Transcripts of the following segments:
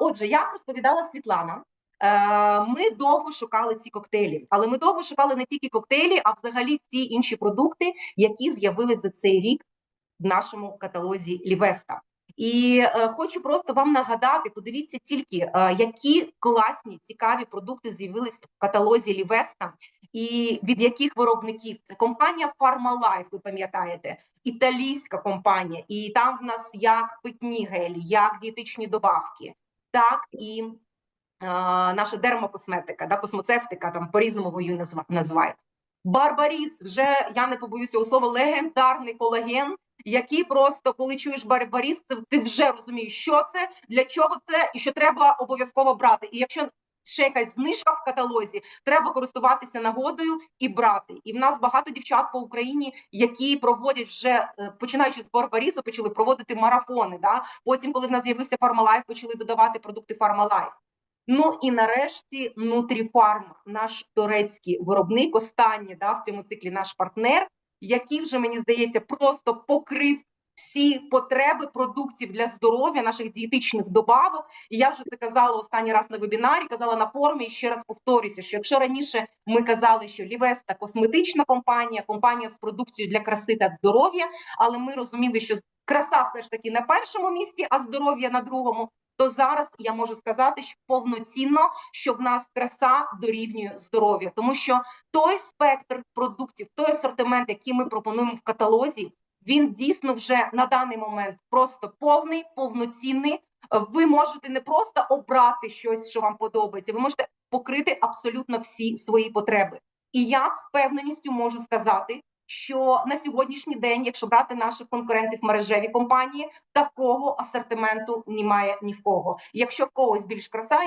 Отже, як розповідала Світлана, е, ми довго шукали ці коктейлі, але ми довго шукали не тільки коктейлі, а взагалі всі інші продукти, які з'явились за цей рік в нашому каталозі Лівеста. І е, хочу просто вам нагадати: подивіться тільки, е, які класні цікаві продукти з'явились в каталозі Лівеста, і від яких виробників. Це компанія Pharmalife, ви пам'ятаєте, італійська компанія, і там в нас як питні гелі, як дієтичні добавки, так і е, наша дермокосметика, да, космоцевтика, там по-різному її називають. Барбаріс, вже я не побоюсь цього слова, легендарний колаген, який просто, коли чуєш барбаріс, це ти вже розумієш, що це, для чого це і що треба обов'язково брати. І якщо ще якась знижка в каталозі, треба користуватися нагодою і брати. І в нас багато дівчат по Україні, які проводять вже е, починаючи з Барбарісу, почали проводити марафони. Да? Потім, коли в нас з'явився Фармалайф, почали додавати продукти Фармалайф. Ну і нарешті Нутріфарм, наш турецький виробник, останній да, в цьому циклі наш партнер, який вже мені здається просто покрив всі потреби продуктів для здоров'я, наших дієтичних добавок. І я вже це казала останній раз на вебінарі, казала на форумі. І ще раз повторюся, що якщо раніше ми казали, що Лівеста косметична компанія, компанія з продукцією для краси та здоров'я, але ми розуміли, що краса все ж таки на першому місці, а здоров'я на другому. То зараз я можу сказати, що повноцінно, що в нас краса дорівнює здоров'ю, тому що той спектр продуктів, той асортимент, який ми пропонуємо в каталозі, він дійсно вже на даний момент просто повний, повноцінний. Ви можете не просто обрати щось, що вам подобається, ви можете покрити абсолютно всі свої потреби. І я з впевненістю можу сказати, що на сьогоднішній день, якщо брати наших конкурентів мережеві компанії, такого асортименту немає ні в кого. Якщо в когось більш краса,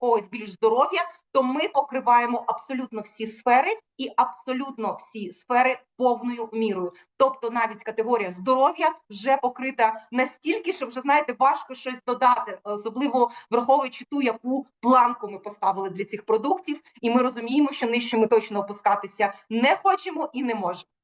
когось більш здоров'я, то ми покриваємо абсолютно всі сфери і абсолютно всі сфери повною мірою. Тобто, навіть категорія здоров'я вже покрита настільки, що вже знаєте, важко щось додати, особливо враховуючи ту, яку планку ми поставили для цих продуктів, і ми розуміємо, що нижче ми точно опускатися не хочемо і не можемо.